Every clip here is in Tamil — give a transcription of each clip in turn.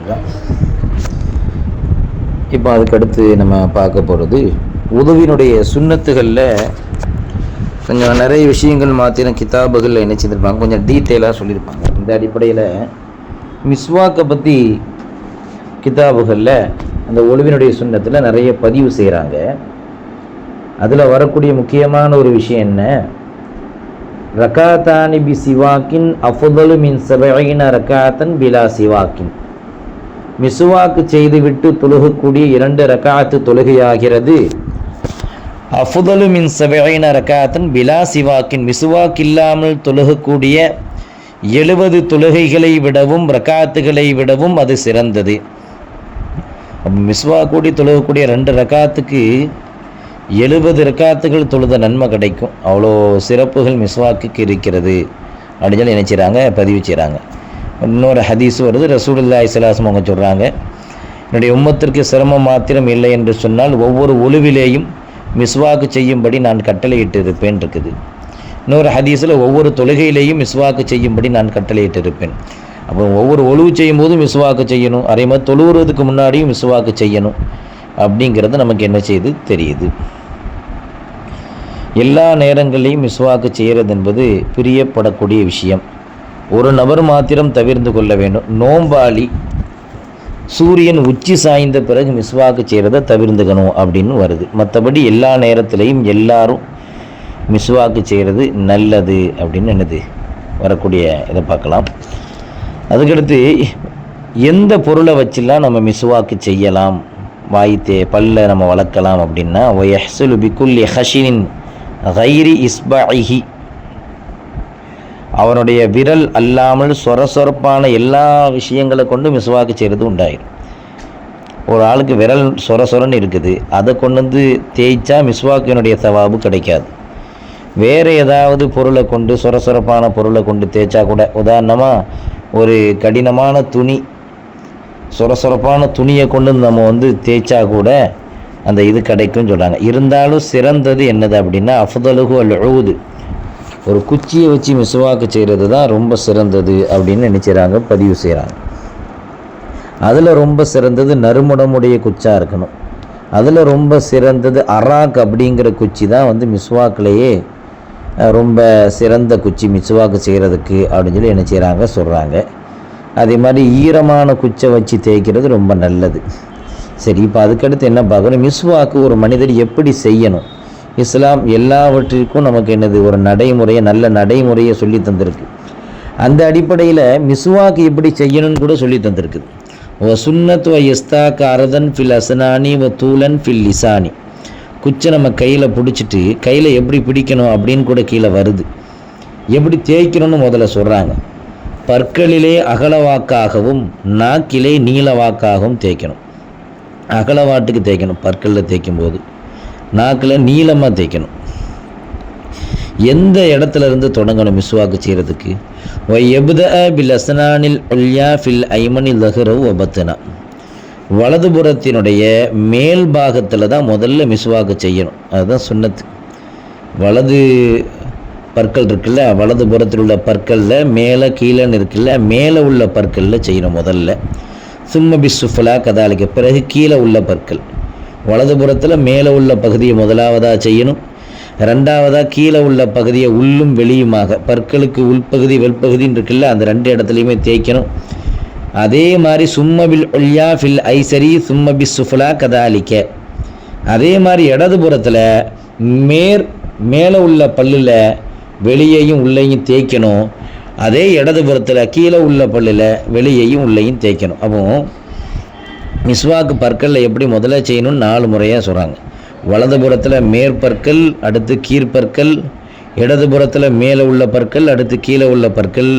இதுதான் இப்போ அதுக்கடுத்து நம்ம பார்க்க போகிறது உதவினுடைய சுண்ணத்துகளில் கொஞ்சம் நிறைய விஷயங்கள் மாற்றின கிதாபுகளில் என்ன கொஞ்சம் டீட்டெயிலாக சொல்லியிருப்பாங்க இந்த அடிப்படையில் மிஸ்வாக்கை பற்றி கிதாபுகளில் அந்த ஒழுவினுடைய சுண்ணத்தில் நிறைய பதிவு செய்கிறாங்க அதில் வரக்கூடிய முக்கியமான ஒரு விஷயம் என்ன? ரகாத்தானி பி சிவாக்கின் அஃபுதலு மின் சபைன ரகாத்தன் பிலா சிவாக்கின். மிசுவாக்கு செய்துவிட்டு தொழுகக்கூடிய இரண்டு ரக்காத்து தொழுகையாகிறது. அஃபுதலு மின் சபையின ரகாத்தன் பிலா சிவாக்கின் மிசுவாக் இல்லாமல் தொழுகக்கூடிய எழுபது தொழுகைகளை விடவும் ரகாத்துகளை விடவும் அது சிறந்தது. மிஸ்வா கூடி தொழுகக்கூடிய ரெண்டு ரகாத்துக்கு எழுபது ரக்காத்துகள் தொழுத நன்மை கிடைக்கும். அவ்வளோ சிறப்புகள் மிஸ்வாக்குக்கு இருக்கிறது. அப்படின்னு சொல்லி நினைச்சிறாங்க பதிவு செய்கிறாங்க இன்னொரு ஹதீஸ் வருது. ரசூலுல்லா இஸ்லாசம் அவங்க சொல்கிறாங்க என்னுடைய உம்மத்திற்கு சிரமம் மாத்திரம் இல்லை என்று சொன்னால் ஒவ்வொரு ஒழுவிலேயும் மிஸ்வாக்கு செய்யும்படி நான் கட்டளையிட்டு இருப்பேன் இருக்குது. இன்னொரு ஹதீஸில் ஒவ்வொரு தொழுகையிலேயும் மிஸ்வாக்கு செய்யும்படி நான் கட்டளையிட்டு இருப்பேன் அப்போ ஒவ்வொரு ஒழுவு செய்யும் போதும் மிஸ்வாக்கு செய்யணும். அதே மாதிரி தொழுவுறதுக்கு முன்னாடியும் மிஸ்வாக்கு செய்யணும். அப்படிங்கிறது நமக்கு என்ன செய்து? தெரியுது. எல்லா நேரங்களையும் மிஸ்வாக்கு செய்கிறது என்பது பிரியப்படக்கூடிய விஷயம். ஒரு நபர் மாத்திரம் தவிர்த்து கொள்ள வேண்டும். நோம்பாளி சூரியன் உச்சி சாய்ந்த பிறகு மிஸ்வாக்கு செய்கிறத தவிர்த்துக்கணும் அப்படின்னு வருது. மற்றபடி எல்லா நேரத்திலையும் எல்லாரும் மிஸ்வாக்கு செய்கிறது நல்லது அப்படின்னு என்னது? வரக்கூடிய இதை பார்க்கலாம். அதுக்கடுத்து எந்த பொருளை வச்சுலாம் நம்ம மிஸ்வாக்கு செய்யலாம்? வாய்த்தே பல்ல நம்ம வளர்க்கலாம் அப்படின்னா ஒயஹ்சுலு பிக்குல் ஹஷினின் கைரி இஸ்பாஹி அவனுடைய விரல் அல்லாமல் சொர சொரப்பான எல்லா விஷயங்களை கொண்டு மிஸ்வாக்கு செய்கிறது உண்டாயிரும் ஒரு ஆளுக்கு விரல் சொர சொரன்னு இருக்குது அதை கொண்டு வந்து தேய்ச்சா மிஸ்வாக்கினுடைய சவாபு கிடைக்காது. வேறு ஏதாவது பொருளை கொண்டு சொர சொரப்பான பொருளை கொண்டு தேய்ச்சா கூட உதாரணமாக ஒரு கடினமான துணி சொர சொரப்பான துணியை கொண்டு நம்ம வந்து தேய்ச்சா கூட அந்த இது கிடைக்கும்னு சொல்கிறாங்க இருந்தாலும் சிறந்தது என்னது அப்படின்னா அஃதலுகு அல் ஒரு குச்சியை வச்சு மிசுவாக்கு செய்கிறது தான் ரொம்ப சிறந்தது அப்படின்னு நினச்சிறாங்க பதிவு செய்கிறாங்க அதில் ரொம்ப சிறந்தது நறுமுடமுடைய குச்சா இருக்கணும். அதில் ரொம்ப சிறந்தது அராக் அப்படிங்கிற குச்சி தான் வந்து மிஸ்வாக்கிலேயே ரொம்ப சிறந்த குச்சி மிஸ்வாக்கு செய்கிறதுக்கு அப்படின்னு சொல்லி என்ன செய்கிறாங்க சொல்கிறாங்க அதே மாதிரி ஈரமான குச்சை வச்சு தேய்க்கிறது ரொம்ப நல்லது. சரி இப்போ அதுக்கடுத்து என்ன பார்க்கணும்? மிஸ்வாக்கு ஒரு மனிதர் எப்படி செய்யணும்? இஸ்லாம் எல்லாவற்றிற்கும் நமக்கு என்னது? ஒரு நடைமுறையை நல்ல நடைமுறையை சொல்லி தந்திருக்கு. அந்த அடிப்படையில் மிஸ்வாக்கு எப்படி செய்யணும்னு கூட சொல்லி தந்திருக்குது ஓ சுன்னத் வ இஸ்தாக் அரதன் ஃபில் அசனானி வ தூலன் ஃபில் லிசானி. குச்சை நம்ம கையில் பிடிச்சிட்டு கையில் எப்படி பிடிக்கணும் அப்படின்னு கூட கீழே வருது. எப்படி தேய்க்கணும்னு முதல்ல சொல்கிறாங்க பற்களிலே அகலவாக்காகவும் நாக்கிலே நீளவாக்காகவும் தேய்க்கணும். அகலவாட்டுக்கு தேய்க்கணும் பற்களில் தேய்க்கும் போது நாக்கில் நீளமாக தேய்க்கணும். எந்த இடத்துல இருந்து தொடங்கணும் மிஸ்வாக்கு செய்கிறதுக்கு ஒய் எபுத பில் அசனானில் ஒல்யா ஃபில் ஐமனில் லஹ்ரவ் ஒபத்துனா வலதுபுறத்தினுடைய மேல் பாகத்தில் தான் முதல்ல மிஸ்வாக்கு செய்யணும். அதுதான் சுன்னத்து வலது பற்கள் இருக்குல்ல வலது புறத்தில் உள்ள பற்களில் மேலே கீழேன்னு இருக்குல்ல மேலே உள்ள பற்களில் செய்யணும் முதல்ல. சும்ம பிசுஃபலா கதாலிக்க. பிறகு கீழே உள்ள பற்கள். வலது புறத்தில் மேலே உள்ள பகுதியை முதலாவதாக செய்யணும். ரெண்டாவதாக கீழே உள்ள பகுதியை உள்ளும் வெளியுமாக. பற்களுக்கு உள்பகுதி வெள்பகுதின்னு இருக்குல்ல அந்த ரெண்டு இடத்துலையுமே தேய்க்கணும். அதே மாதிரி சும்மபில் ஒல்யா ஃபில் ஐசரி சும்மபி சுஃபுலா கதாலிக்க. அதே மாதிரி இடதுபுறத்தில் மேற் மேலே உள்ள பல்லில் வெளியையும் உள்ளேயும் தேய்க்கணும். அதே இடதுபுறத்தில் கீழே உள்ள பல்லில் வெளியையும் உள்ளேயும் தேய்க்கணும். அப்போ மிஸ்வாக்கு பற்களில் எப்படி முதல்ல செய்யணும்னு நாலு முறையாக சொல்கிறாங்க வலதுபுறத்தில் மேற்பற்கள் அடுத்து கீழ்ப்பற்கள் இடதுபுறத்தில் மேலே உள்ள பற்கள் அடுத்து கீழே உள்ள பற்கள்.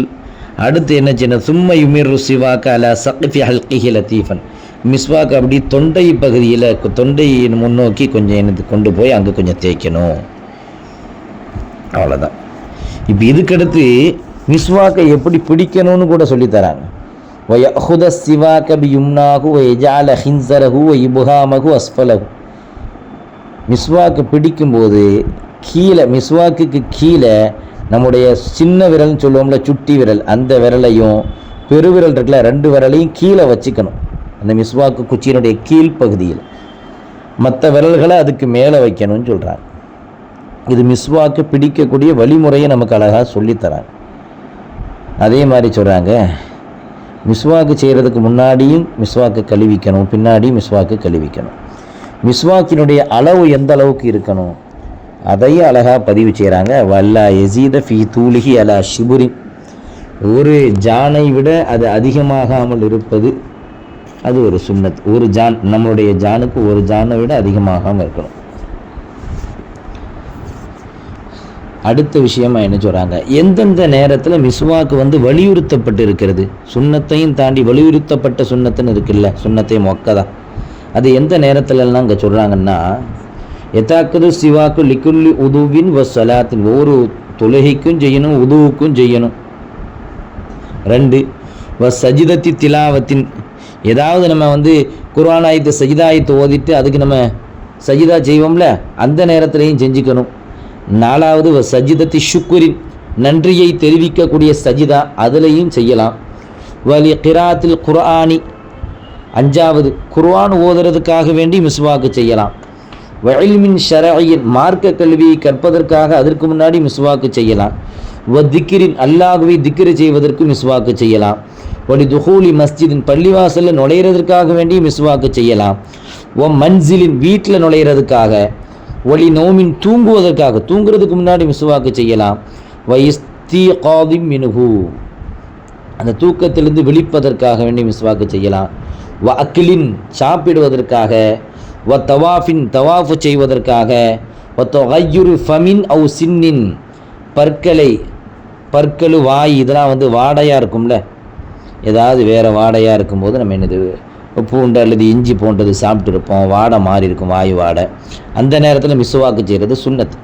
அடுத்து என்ன செய்யணும்? சும்மா யுமிர் சிவாக்க அல சக்தி ஹல்கிஹி லத்தீஃபன். மிஸ்வாக்கு அப்படி தொண்டை பகுதியில் தொண்டை முன்னோக்கி கொஞ்சம் எனக்கு கொண்டு போய் அங்கே கொஞ்சம் தேய்க்கணும். அவ்வளோதான் இப்போ இதுக்கடுத்து மிஸ்வாக்கை எப்படி பிடிக்கணும்னு கூட சொல்லித் தராங்க வயஹுத சிவாக்க பி யும்னாகு வயஜால ஹின்சரகு அஸ்ஃபலகு மிஸ்வாக்கு பிடிக்கும்போது கீழே மிஸ்வாக்குக்கு கீழே நம்முடைய சின்ன விரல்னு சொல்லுவோம்ல சுட்டி விரல் அந்த விரலையும் பெருவிரல் இருக்குல்ல ரெண்டு விரலையும் கீழே வச்சுக்கணும். அந்த மிஸ்வாக்கு குச்சியினுடைய கீழ்ப்பகுதியில். மற்ற விரல்களை அதுக்கு மேலே வைக்கணும்னு சொல்கிறாங்க இது மிஸ்வாக்கு பிடிக்கக்கூடிய வழிமுறையை நமக்கு அழகாக சொல்லித்தராங்க. அதே மாதிரி சொல்கிறாங்க மிஸ்வாக்கு செய்கிறதுக்கு முன்னாடியும் மிஸ்வாக்கு கழுவிக்கணும் பின்னாடி மிஸ்வாக்கு கழுவிக்கணும். மிஸ்வாக்கினுடைய அளவு எந்த அளவுக்கு இருக்கணும்? அதையும் அழகாக பதிவு செய்கிறாங்க வல்லா எசீத ஃபி தூளிகி அலா ஷிபுரி. ஒரு ஜானை விட அது அதிகமாகாமல் இருப்பது அது ஒரு சுண்ணத். ஒரு ஜான் நம்மளுடைய ஜானுக்கு ஒரு ஜானை விட அதிகமாகாமல் இருக்கணும். அடுத்த விஷயமா என்ன சொல்கிறாங்க எந்தெந்த நேரத்தில் மிஸ்வாக்கு வந்து வலியுறுத்தப்பட்டு இருக்கிறது சுண்ணத்தையும் தாண்டி வலியுறுத்தப்பட்ட சுண்ணத்துன்னு இருக்குல்ல சுண்ணத்தை மொக்கதா. அது எந்த நேரத்துலலாம் இங்கே சொல்கிறாங்கன்னா எத்தாக்குது சிவாக்கு லிக்குல்லி உதுவின் வ சலாத்தின். ஒவ்வொரு தொழுகைக்கும் செய்யணும் உதுவுக்கும் செய்யணும். ரெண்டு வ சஜிதத்தி திலாவத்தின். ஏதாவது நம்ம வந்து குர்ஆனாயத்தை சஜிதாயத்தை ஓதிட்டு அதுக்கு நம்ம சஜிதா செய்வோம்ல அந்த நேரத்துலையும் செஞ்சுக்கணும். நாலாவது வ சஜிதத்தி ஷுக்குரின் நன்றியை தெரிவிக்கக்கூடிய சஜிதா அதுலேயும் செய்யலாம். வலி கிராத்தில் குர்ஆனி. அஞ்சாவது குர்ஆன் ஓதுறதுக்காக வேண்டி மிஸ்வாக்கு செய்யலாம். வயல்மின் ஷரயின் மார்க்க கல்வியை கற்பதற்காக அதற்கு முன்னாடி மிஸ்வாக்கு செய்யலாம். வ திக்கிரின் அல்லாஹுவை திக்கிரி செய்வதற்கு மிஸ்வாக்கு செய்யலாம். ஒலி துஹூலி மஸ்ஜிதின் பள்ளிவாசலில் நுழையிறதுக்காக வேண்டி மிஸ்வாக்கு செய்யலாம். ஒ மன்சிலின் வீட்டில் நுழையிறதுக்காக. ஒளி நோமின் தூங்குவதற்காக தூங்குறதுக்கு முன்னாடி மிசுவாக்கு செய்யலாம். வயஸ்தி காதிம் மினுகு அந்த தூக்கத்திலிருந்து விழிப்பதற்காக வேண்டி மிஸ்வாக்கு செய்யலாம். வ அக்கிலின் சாப்பிடுவதற்காக வ தவாஃபின் தவாஃபு செய்வதற்காக வ தொகையுரு ஃபமின் அவு சின்னின் பற்களை பற்களு வாய் இதெல்லாம் வந்து வாடையாக இருக்கும்ல? ஏதாவது வேறு வாடையாக இருக்கும்போது நம்ம என்னது பூண்டு அல்லது இஞ்சி போன்றது சாப்பிட்டு இருப்போம். வாடை மாறி இருக்கும் வாயு வாடை. அந்த நேரத்தில் மிஸ்வாக்கு செய்கிறது சுண்ணத்து.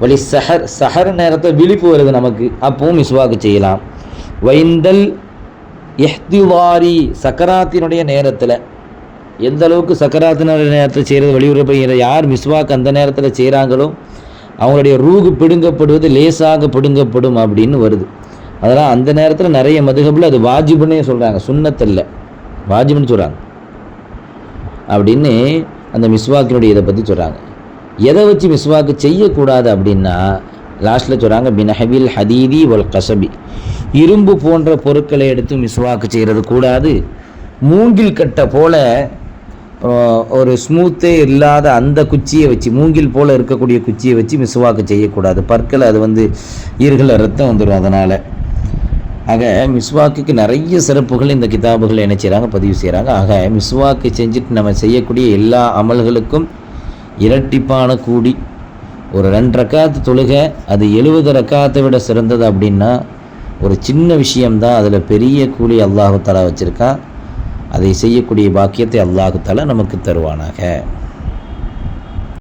வழி சஹர் சஹர் நேரத்தில் விழிப்பு வருது நமக்கு. அப்பவும் மிஸ்வாக்கு செய்யலாம். வைந்தல் எஹ்திவாரி சக்கராத்தினுடைய நேரத்தில். எந்த அளவுக்கு சக்கராத்தினுடைய நேரத்தில் செய்கிறது வலியுறுப்புகிற யார் மிஸ்வாக்கு அந்த நேரத்தில் செய்கிறாங்களோ அவங்களுடைய ரூகு பிடுங்கப்படுவது லேசாக பிடுங்கப்படும் அப்படின்னு வருது. அதெல்லாம் அந்த நேரத்தில் நிறைய மதுகபில் அது வாஜிபுன்னே சொல்கிறாங்க சுண்ணத்தில்லை வாஜிபுன்னு சொல்கிறாங்க அப்படின்னு அந்த மிஸ்வாக்கினுடைய இதை பற்றி சொல்கிறாங்க எதை வச்சு மிஸ்வாக்கு செய்யக்கூடாது அப்படின்னா லாஸ்ட்டில் சொல்கிறாங்க பினஹபில் ஹதீதி வல் கசபி. இரும்பு போன்ற பொருட்களை எடுத்து மிஸ்வாக்கு செய்கிறது கூடாது. மூங்கில் கட்டை போல ஒரு ஸ்மூத்தே இல்லாத அந்த குச்சியை வச்சு மூங்கில் போல் இருக்கக்கூடிய குச்சியை வச்சு மிஸ்வாக்கு செய்யக்கூடாது. பற்கள் அது வந்து ஈர்கள ரத்தம் வந்துடும் அதனால். ஆக மிஸ்வாக்குக்கு நிறைய சிறப்புகள் இந்த கிதாபுகள் என்ன செய்கிறாங்க பதிவு செய்கிறாங்க ஆக மிஸ்வாக்கு செஞ்சுட்டு நம்ம செய்யக்கூடிய எல்லா அமல்களுக்கும் இரட்டிப்பான கூடி ஒரு ரெண்டு ரக்காத்து தொழுகை அது எழுபது ரக்காத்தை விட சிறந்தது அப்படின்னா ஒரு சின்ன விஷயம்தான் அதில் பெரிய கூலி அல்லாஹு தலா வச்சுருக்கான் அதை செய்யக்கூடிய பாக்கியத்தை அல்லாஹு தலா நமக்கு தருவானாக.